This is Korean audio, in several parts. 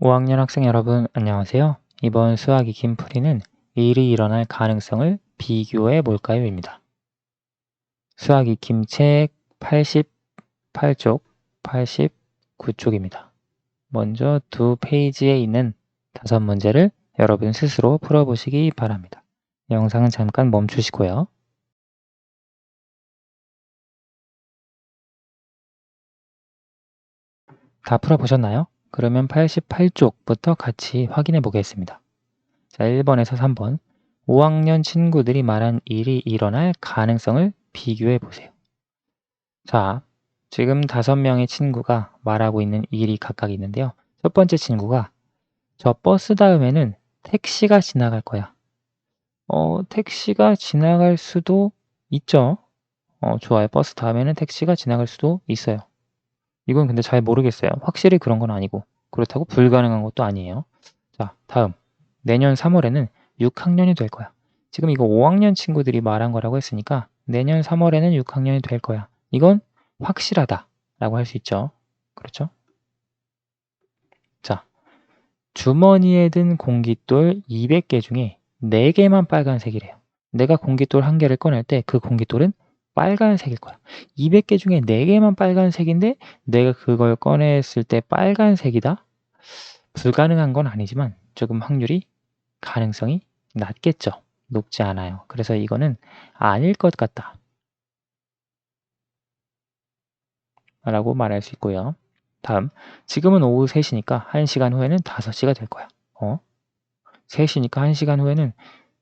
5학년 학생 여러분 안녕하세요. 이번 수학 익힘 풀이는 일이 일어날 가능성을 비교해 볼까요?입니다. 수학 익힘 책 88쪽, 89쪽입니다. 먼저 두 페이지에 있는 다섯 문제를 여러분 스스로 풀어보시기 바랍니다. 영상은 잠깐 멈추시고요. 다 풀어보셨나요? 그러면 88쪽부터 같이 확인해 보겠습니다. 자, 1번에서 3번. 5학년 친구들이 말한 일이 일어날 가능성을 비교해 보세요. 자, 지금 다섯 명의 친구가 말하고 있는 일이 각각 있는데요. 첫 번째 친구가 저 버스 다음에는 택시가 지나갈 거야. 어, 택시가 지나갈 수도 있죠. 어, 좋아요. 버스 다음에는 택시가 지나갈 수도 있어요. 이건 근데 잘 모르겠어요. 확실히 그런 건 아니고 그렇다고 불가능한 것도 아니에요. 자, 다음. 내년 3월에는 6학년이 될 거야. 지금 이거 5학년 친구들이 말한 거라고 했으니까 내년 3월에는 6학년이 될 거야. 이건 확실하다 라고 할 수 있죠. 그렇죠? 자, 주머니에 든 공깃돌 200개 중에 4개만 빨간색이래요. 내가 공깃돌 한 개를 꺼낼 때 그 공깃돌은 빨간색일 거야. 200개 중에 4개만 빨간색인데 내가 그걸 꺼냈을 때 빨간색이다? 불가능한 건 아니지만 조금 확률이 가능성이 낮겠죠. 높지 않아요. 그래서 이거는 아닐 것 같다. 라고 말할 수 있고요. 다음, 지금은 오후 3시니까 1시간 후에는 5시가 될 거야. 어? 3시니까 1시간 후에는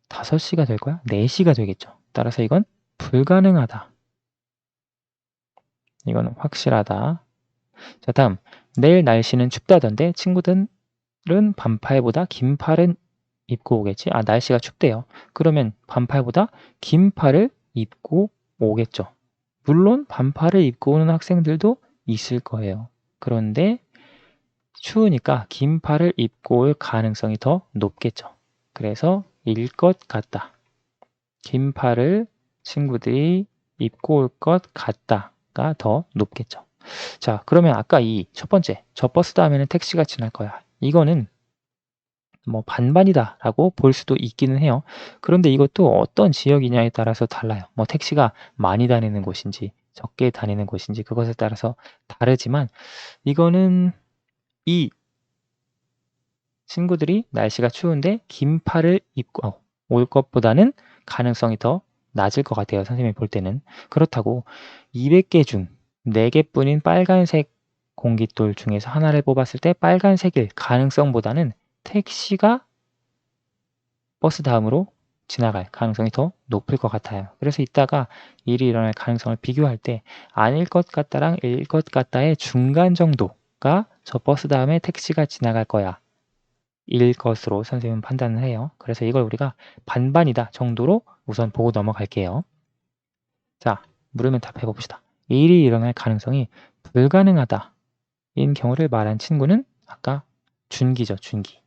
5시가 될 거야? 4시가 되겠죠. 따라서 이건 불가능하다. 이건 확실하다. 자, 다음. 내일 날씨는 춥다던데 친구들은 반팔보다 긴팔은 입고 오겠지? 아, 날씨가 춥대요. 그러면 반팔보다 긴팔을 입고 오겠죠. 물론 반팔을 입고 오는 학생들도 있을 거예요. 그런데 추우니까 긴팔을 입고 올 가능성이 더 높겠죠. 그래서 일 것 같다. 긴팔을 친구들이 입고 올 것 같다가 더 높겠죠. 자, 그러면 아까 이 첫 번째, 저 버스 다음에는 택시가 지날 거야. 이거는 뭐 반반이다 라고 볼 수도 있기는 해요. 그런데 이것도 어떤 지역이냐에 따라서 달라요. 뭐 택시가 많이 다니는 곳인지 적게 다니는 곳인지 그것에 따라서 다르지만 이거는 이 친구들이 날씨가 추운데 긴팔을 입고 어, 올 것보다는 가능성이 더 낮을 것 같아요. 선생님이 볼 때는. 그렇다고 200개 중 4개뿐인 빨간색 공깃돌 중에서 하나를 뽑았을 때 빨간색일 가능성보다는 택시가 버스 다음으로 지나갈 가능성이 더 높을 것 같아요. 그래서 이따가 일이 일어날 가능성을 비교할 때 아닐 것 같다랑 일 것 같다의 중간 정도가 저 버스 다음에 택시가 지나갈 거야. 일 것으로 선생님은 판단을 해요. 그래서 이걸 우리가 반반이다 정도로 우선 보고 넘어갈게요. 자, 물으면 답해 봅시다. 일이 일어날 가능성이 불가능하다. 인 경우를 말한 친구는 아까 준기죠, 준기.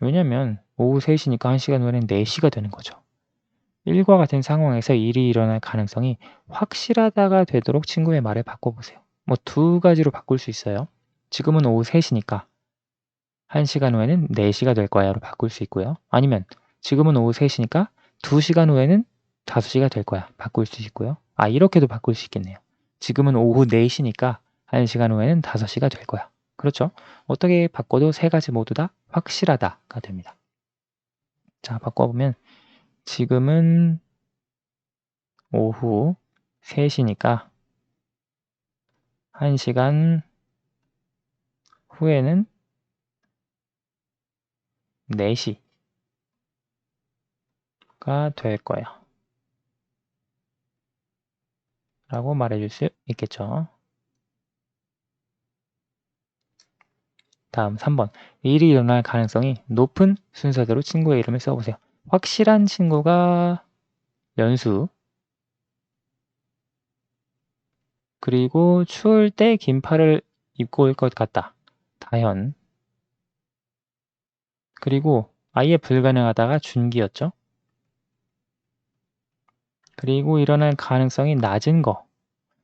왜냐면 오후 3시니까 1시간 후에는 4시가 되는 거죠. 일과 같은 상황에서 일이 일어날 가능성이 확실하다가 되도록 친구의 말을 바꿔보세요. 뭐 두 가지로 바꿀 수 있어요. 지금은 오후 3시니까 1시간 후에는 4시가 될 거야로 바꿀 수 있고요. 아니면 지금은 오후 3시니까 2시간 후에는 5시가 될 거야. 바꿀 수 있고요. 아 이렇게도 바꿀 수 있겠네요. 지금은 오후 4시니까 1시간 후에는 5시가 될 거야. 그렇죠? 어떻게 바꿔도 세 가지 모두 다 확실하다가 됩니다. 자, 바꿔보면 지금은 오후 3시니까 1시간 후에는 4시가 될 거야. 라고 말해줄 수 있겠죠. 다음 3번. 일이 일어날 가능성이 높은 순서대로 친구의 이름을 써보세요. 확실한 친구가 연수 그리고 추울 때 긴팔을 입고 올 것 같다. 다현 그리고 아예 불가능하다가 준기였죠. 그리고 일어날 가능성이 낮은 거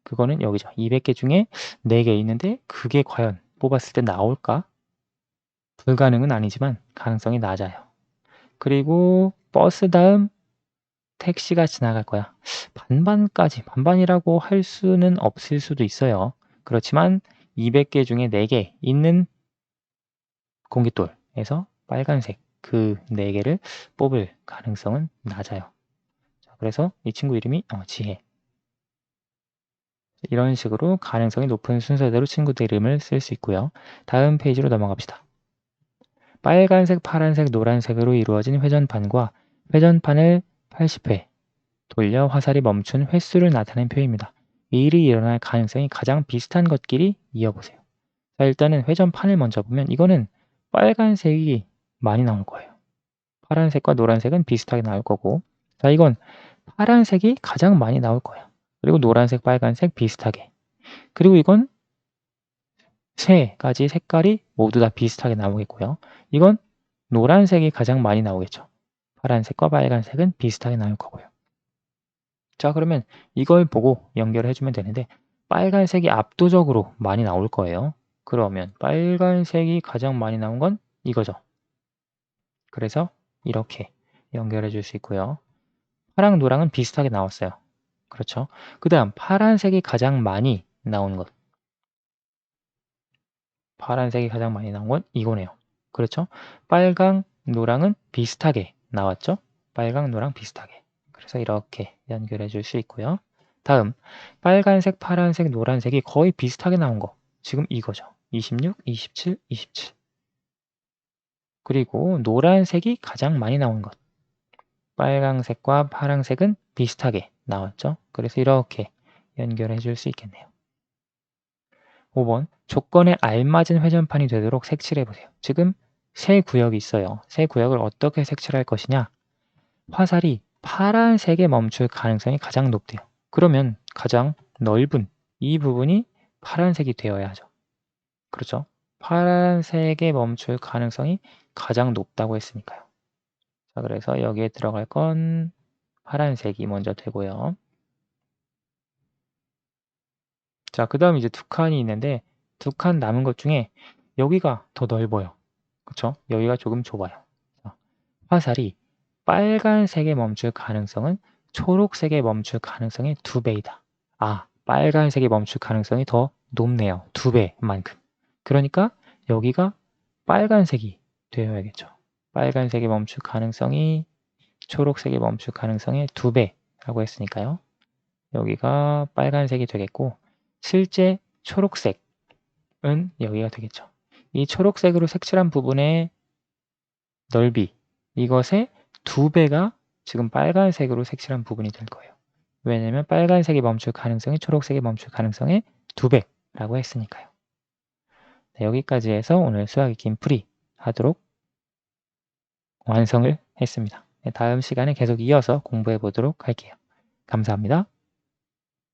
그거는 여기죠. 200개 중에 4개 있는데 그게 과연 뽑았을 때 나올까? 불가능은 아니지만 가능성이 낮아요. 그리고 버스 다음 택시가 지나갈 거야. 반반까지, 반반이라고 할 수는 없을 수도 있어요. 그렇지만 200개 중에 4개 있는 공깃돌에서 빨간색 그 4개를 뽑을 가능성은 낮아요. 자, 그래서 이 친구 이름이 어, 지혜. 이런 식으로 가능성이 높은 순서대로 친구들 이름을 쓸 수 있고요. 다음 페이지로 넘어갑시다. 빨간색, 파란색, 노란색으로 이루어진 회전판과 회전판을 80회 돌려 화살이 멈춘 횟수를 나타낸 표입니다. 이 일이 일어날 가능성이 가장 비슷한 것끼리 이어보세요. 자, 일단은 회전판을 먼저 보면 이거는 빨간색이 많이 나올 거예요. 파란색과 노란색은 비슷하게 나올 거고 자, 이건 파란색이 가장 많이 나올 거예요. 그리고 노란색, 빨간색 비슷하게. 그리고 이건 세 가지 색깔이 모두 다 비슷하게 나오겠고요. 이건 노란색이 가장 많이 나오겠죠. 파란색과 빨간색은 비슷하게 나올 거고요. 자 그러면 이걸 보고 연결해 주면 되는데 빨간색이 압도적으로 많이 나올 거예요. 그러면 빨간색이 가장 많이 나온 건 이거죠. 그래서 이렇게 연결해 줄 수 있고요. 파랑, 노랑은 비슷하게 나왔어요. 그렇죠. 그 다음 파란색이 가장 많이 나온 것. 파란색이 가장 많이 나온 건 이거네요. 그렇죠. 빨강, 노랑은 비슷하게 나왔죠. 빨강, 노랑 비슷하게. 그래서 이렇게 연결해 줄 수 있고요. 다음 빨간색, 파란색, 노란색이 거의 비슷하게 나온 거. 지금 이거죠. 26, 27, 27. 그리고 노란색이 가장 많이 나온 것. 빨강색과 파란색은 비슷하게 나왔죠. 그래서 이렇게 연결해 줄 수 있겠네요. 5번 조건에 알맞은 회전판이 되도록 색칠해 보세요. 지금 세 구역이 있어요. 세 구역을 어떻게 색칠할 것이냐? 화살이 파란색에 멈출 가능성이 가장 높대요. 그러면 가장 넓은 이 부분이 파란색이 되어야 하죠. 그렇죠? 파란색에 멈출 가능성이 가장 높다고 했으니까요. 자, 그래서 여기에 들어갈 건 파란색이 먼저 되고요. 자, 그 다음 이제 두 칸이 있는데 두 칸 남은 것 중에 여기가 더 넓어요. 그쵸? 여기가 조금 좁아요. 자, 화살이 빨간색에 멈출 가능성은 초록색에 멈출 가능성의 두 배이다. 아, 빨간색에 멈출 가능성이 더 높네요. 두 배만큼. 그러니까 여기가 빨간색이 되어야겠죠. 빨간색에 멈출 가능성이 초록색에 멈출 가능성의 두 배라고 했으니까요. 여기가 빨간색이 되겠고 실제 초록색은 여기가 되겠죠. 이 초록색으로 색칠한 부분의 넓이 이것의 두 배가 지금 빨간색으로 색칠한 부분이 될 거예요. 왜냐하면 빨간색이 멈출 가능성이 초록색이 멈출 가능성의 두 배라고 했으니까요. 네, 여기까지 해서 오늘 수학 익힘 풀이 하도록 완성을 했습니다. 네, 다음 시간에 계속 이어서 공부해 보도록 할게요. 감사합니다.